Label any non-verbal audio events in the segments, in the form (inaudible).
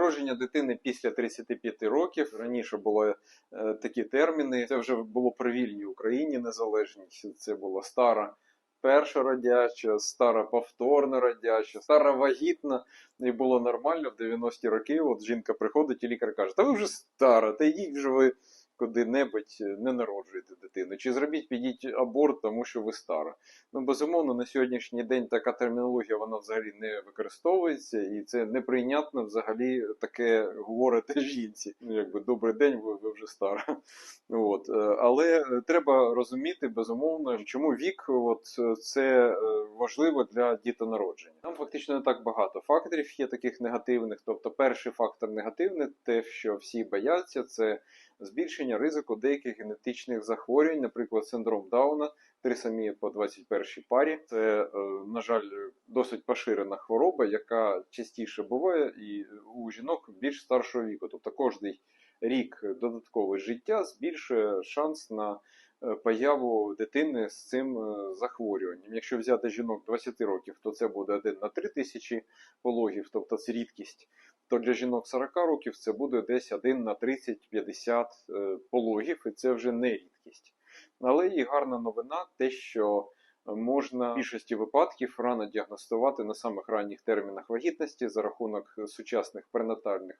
Народження дитини після 35 років. Раніше були е, такі терміни. Це вже було при вільній Україні незалежність. Це була стара перша родяча, стара повторна родяча, стара вагітна. І було нормально в 90-ті роки. От жінка приходить і лікар каже: Та ви вже стара, та йдіть вже ви куди-небудь е, не народжуєте дитину. Чи зробіть, підіть аборт, тому що ви стара. Ну, безумовно, на сьогоднішній день така термінологія вона взагалі не використовується, і це неприйнятно взагалі таке говорити жінці. Ну, якби добрий день, ви, ви вже стара. (laughs) От. е, Але треба розуміти, безумовно, чому вік от, е, це важливо для дітонародження. Там фактично не так багато факторів є таких негативних. Тобто, перший фактор негативний, те, що всі бояться, це збільшення ризику деяких генетичних захворювань, наприклад, синдром Дауна, трисомія по 21 парі. Це, е, на жаль, досить поширена хвороба, яка частіше буває і у жінок більш старшого віку. Тобто кожний рік додаткове життя збільшує шанс на е, появу дитини з цим е, захворюванням. Якщо взяти жінок 20 років, то це буде 1 на 3 тисячі пологів, тобто це рідкість. То для жінок 40 років це буде десь 1 на 30-50 е, пологів, і це вже не рідкість. Але і гарна новина те, що можна в більшості випадків рано діагностувати на самих ранніх термінах вагітності за рахунок сучасних пренатальних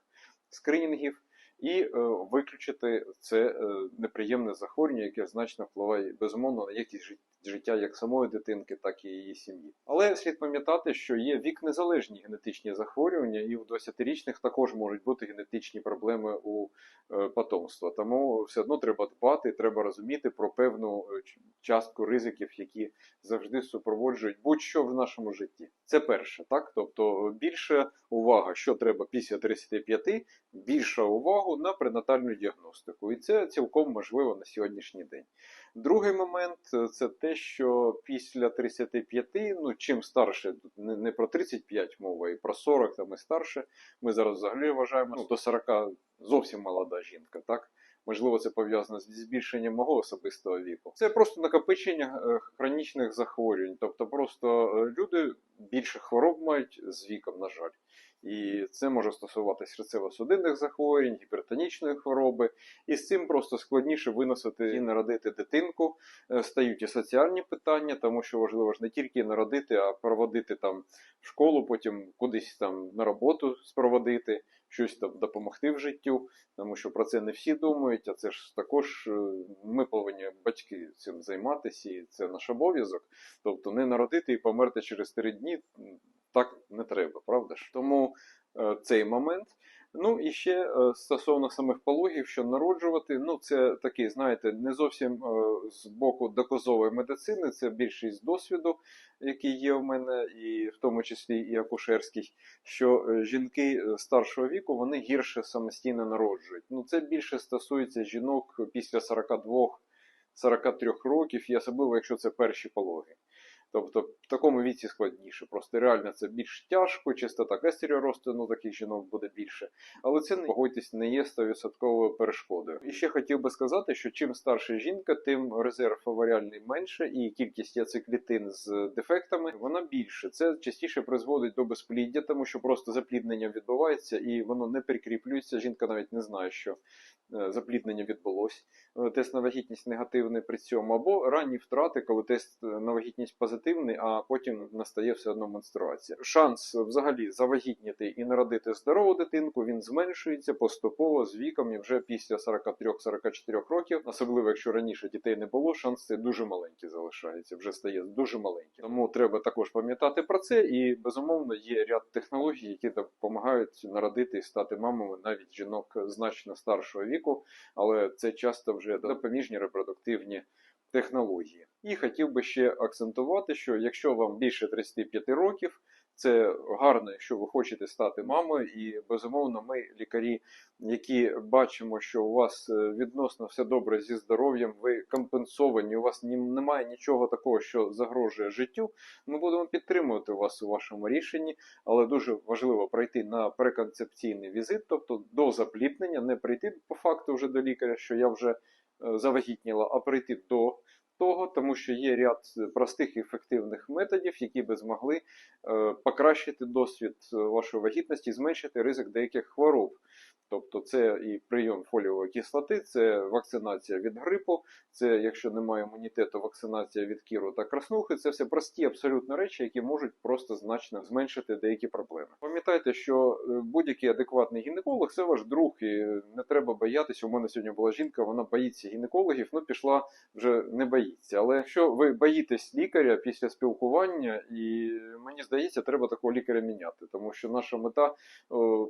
скринінгів і е, виключити це е, неприємне захворювання, яке значно впливає безумовно на якість життя як самої дитинки, так і її сім'ї. Але слід пам'ятати, що є вік незалежні генетичні захворювання, і у 20-річних також можуть бути генетичні проблеми у е, потомства. Тому все одно треба дбати, треба розуміти про певну частку ризиків, які завжди супроводжують будь-що в нашому житті. Це перше, так тобто більше увага, що треба після 35, більша увагу на пренатальну діагностику, і це цілком можливо на сьогоднішній день. Другий момент е, це те, що після 35, ну чим старше, не, про 35 мова, і про 40 там і старше. Ми зараз взагалі вважаємо ну, до 40 зовсім молода жінка, так? Можливо, це пов'язано зі збільшенням мого особистого віку. Це просто накопичення е, хронічних захворювань. Тобто, просто е, люди більше хвороб мають з віком, на жаль. І це може стосуватись серцево-судинних захворювань, гіпертонічної хвороби. І з цим просто складніше виносити і народити дитинку. Е, Стають і соціальні питання, тому що важливо ж не тільки народити, а проводити там школу, потім кудись там на роботу спроводити, щось там допомогти в життю, тому що про це не всі думають, а це ж також е, ми повинні батьки цим займатися, і це наш обов'язок. Тобто не народити і померти через три дні так не треба, правда ж? Тому е, цей момент. Ну і ще е, стосовно самих пологів, що народжувати, ну це такий, знаєте, не зовсім е, з боку доказової медицини, це більшість досвіду, який є в мене, і в тому числі і акушерський, що е, жінки е, старшого віку вони гірше самостійно народжують. Ну це більше стосується жінок після 42-43 років, і особливо якщо це перші пологи. Тобто в такому віці складніше. Просто реально це більш тяжко, частота кесаря росту ну, таких жінок буде більше. Але це погодьтесь, не є 100% перешкодою. І ще хотів би сказати, що чим старша жінка, тим резерв оваріальний менше, і кількість яциклітин з дефектами вона більше. Це частіше призводить до безпліддя, тому що просто запліднення відбувається і воно не прикріплюється. Жінка навіть не знає, що е, запліднення відбулось. Е, Тест на вагітність негативний при цьому, або ранні втрати, коли тест е, на вагітність позитивний, а потім настає все одно менструація. Шанс взагалі завагітніти і народити здорову дитинку він зменшується поступово з віком і вже після 43-44 років, особливо якщо раніше дітей не було, шанс це дуже маленький залишається, вже стає дуже маленьким. Тому треба також пам'ятати про це. І безумовно є ряд технологій, які допомагають народити і стати мамами навіть жінок значно старшого віку, але це часто вже допоміжні репродуктивні технології. І хотів би ще акцентувати, що якщо вам більше 35 років, це гарно, якщо ви хочете стати мамою, і безумовно, ми, лікарі, які бачимо, що у вас е, відносно все добре зі здоров'ям, ви компенсовані, у вас немає нічого такого, що загрожує життю. Ми будемо підтримувати вас у вашому рішенні, але дуже важливо пройти на преконцепційний візит, тобто до запліднення, не прийти по факту вже до лікаря, що я вже завагітніла, а прийти до того, тому що є ряд простих і ефективних методів, які би змогли е, покращити досвід е, вашої вагітності, зменшити ризик деяких хвороб. Тобто це і прийом фолієвої кислоти, це вакцинація від грипу, це якщо немає імунітету, вакцинація від кіру та краснухи. Це все прості абсолютно речі, які можуть просто значно зменшити деякі проблеми. Пам'ятайте, що е, будь-який адекватний гінеколог це ваш друг, і не треба боятися. У мене сьогодні була жінка, вона боїться гінекологів, ну пішла вже не боїться. Але якщо ви боїтесь лікаря після спілкування, і мені здається, треба такого лікаря міняти, тому що наша мета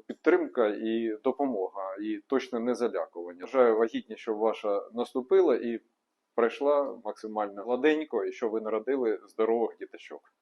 підтримка і допомога, і точно не залякування. Бажаю вагітність, щоб ваша наступила і пройшла максимально гладенько, і щоб ви народили здорових діточок.